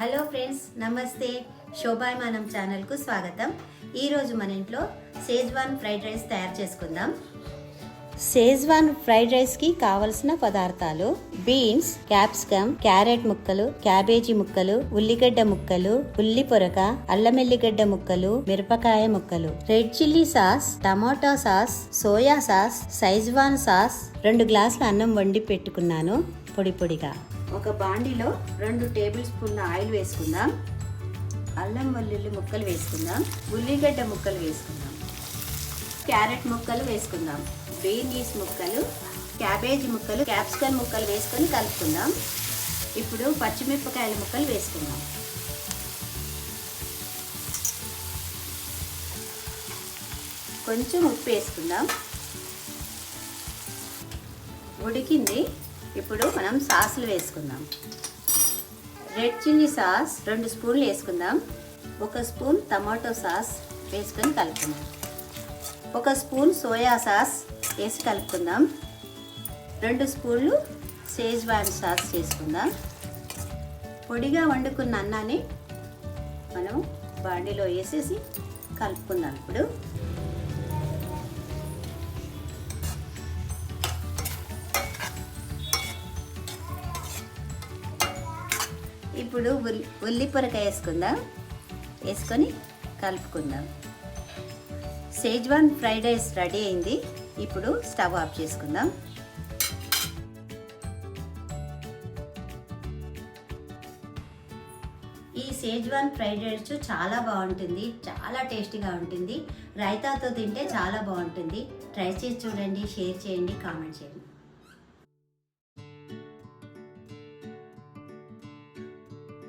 Hello friends నమస్తే. శోభాయమానం ఛానల్కు స్వాగతం. ఈరోజు మన ఇంట్లో సేజ్వాన్ ఫ్రైడ్ రైస్ తయారు చేసుకుందాం. సేజ్వాన్ ఫ్రైడ్ రైస్కి కావలసిన పదార్థాలు బీన్స్ క్యాప్సికమ్ క్యారెట్ ముక్కలు క్యాబేజీ ముక్కలు ఉల్లిగడ్డ ముక్కలు ఉల్లి పొరక అల్లమెల్లిగడ్డ ముక్కలు మిరపకాయ ముక్కలు red chilli sauce tomato sauce soya sauce schezwan sauce రెండు గ్లాసుల అన్నం వండి పెట్టుకున్నాను పొడి పొడిగా. ఒక బాండిలో రెండు టేబుల్ స్పూన్ల ఆయిల్ వేసుకుందాం. అల్లం వెల్లుల్లి ముక్కలు వేసుకుందాం. ఉల్లిగడ్డ ముక్కలు వేసుకుందాం. క్యారెట్ ముక్కలు వేసుకుందాం. బీనీస్ ముక్కలు క్యాబేజీ ముక్కలు క్యాప్సికల్ ముక్కలు వేసుకొని కలుపుకుందాం. ఇప్పుడు పచ్చిమిరపకాయల ముక్కలు వేసుకుందాం. కొంచెం ఉప్పు వేసుకుందాం. ఉడికింది. ఇప్పుడు మనం సాసులు వేసుకుందాం. రెడ్ చిల్లీ సాస్ రెండు స్పూన్లు వేసుకుందాం. ఒక స్పూన్ టమాటో సాస్ వేసుకొని కలుపుకుందాం. ఒక స్పూన్ సోయా సాస్ వేసి కలుపుకుందాం. రెండు స్పూన్లు సేజ్వాన్ సాస్ చేసుకుందాం పొడిగా వండుకున్న అన్నాన్ని మనం బాండీలో వేసేసి కలుపుకుందాం ఇప్పుడు. ఇప్పుడు ఉల్లి ఉల్లి పొరక వేసుకుందాం. వేసుకొని కలుపుకుందాం. సేజ్వాన్ ఫ్రైడ్ రైస్ రెడీ అయింది. ఇప్పుడు స్టవ్ ఆఫ్ చేసుకుందాం. ఈ సేజ్వాన్ ఫ్రైడ్ రైస్ చాలా బాగుంటుంది. చాలా టేస్టీగా ఉంటుంది. రైతాతో తింటే చాలా బాగుంటుంది. ట్రై చేసి చూడండి షేర్ చేయండి కామెంట్ చేయండి.